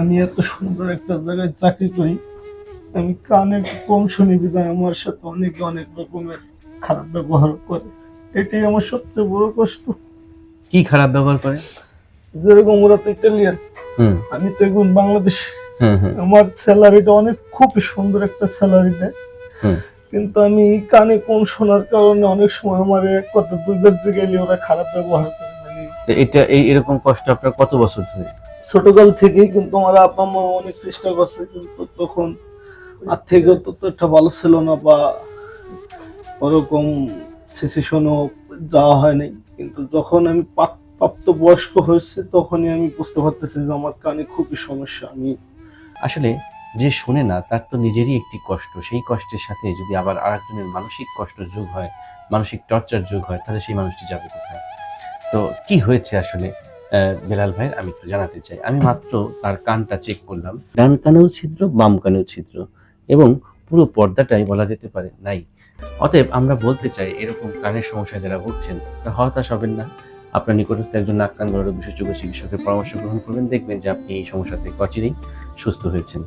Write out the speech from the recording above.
আমি এত সুন্দর একটা জায়গায় চাকরি করি আমি কানে কম শুনি বিদায় আমার সাথে অনেকে অনেক রকমের খারাপ ব্যবহার করে। এটাই আমার সবচেয়ে বড় কষ্ট। কি খারাপ ব্যবহার করে? যেরকম ওরা তো ইটালিয়ান আমি তো এখন বাংলাদেশ। আমার স্যালারিটা অনেক খুবই সুন্দর একটা স্যালারি দেয়। কিন্তু আমি কানে কম শোনার কারণে অনেক সময় আমার এক কথা যে গেলে ওরা খারাপ ব্যবহার করে। মানে এটা এই এরকম কষ্ট আপনার কত বছর ধরে? ছোটকাল থেকেই কিন্তু আমার আব্বা মা অনেক চেষ্টা করছে, কিন্তু তখন আর্থিক ততটা ভালো ছিল না বা ওরকম সিচুয়েশনও যাওয়া হয়নি। কিন্তু যখন আমি প্রাপ- প্রাপ্ত বয়স্ক হয়েছে, তখনই আমি বুঝতে পারতেছি যে আমার কানে খুবই সমস্যা। আমি আসলে যে শোনে না, তার তো নিজেরই একটি কষ্ট। সেই কষ্টের সাথে যদি আবার আরেকজনের মানসিক কষ্ট যোগ হয়, মানসিক টর্চার যোগ হয়, তাহলে সেই মানুষটি যাবে কোথায়? তো কি হয়েছে আসলে? বেলাল ভাইয়ের আমি একটু জানাতে চাই। আমি মাত্র তার কানটা চেক করলাম। ডান কানেও ছিদ্র, বাম কানেও ছিদ্র এবং পুরো পর্দাটাই বলা যেতে পারে নাই। অতএব আমরা বলতে চাই, এরকম কানের সমস্যা যারা ভুগছেন তা হতাশ হবেন না। আপনার নিকটস্থ একজন নাক কান বিশেষজ্ঞ চিকিৎসকের পরামর্শ গ্রহণ করবেন। দেখবেন যে আপনি এই সমস্যা থেকে সুস্থ হয়েছেন।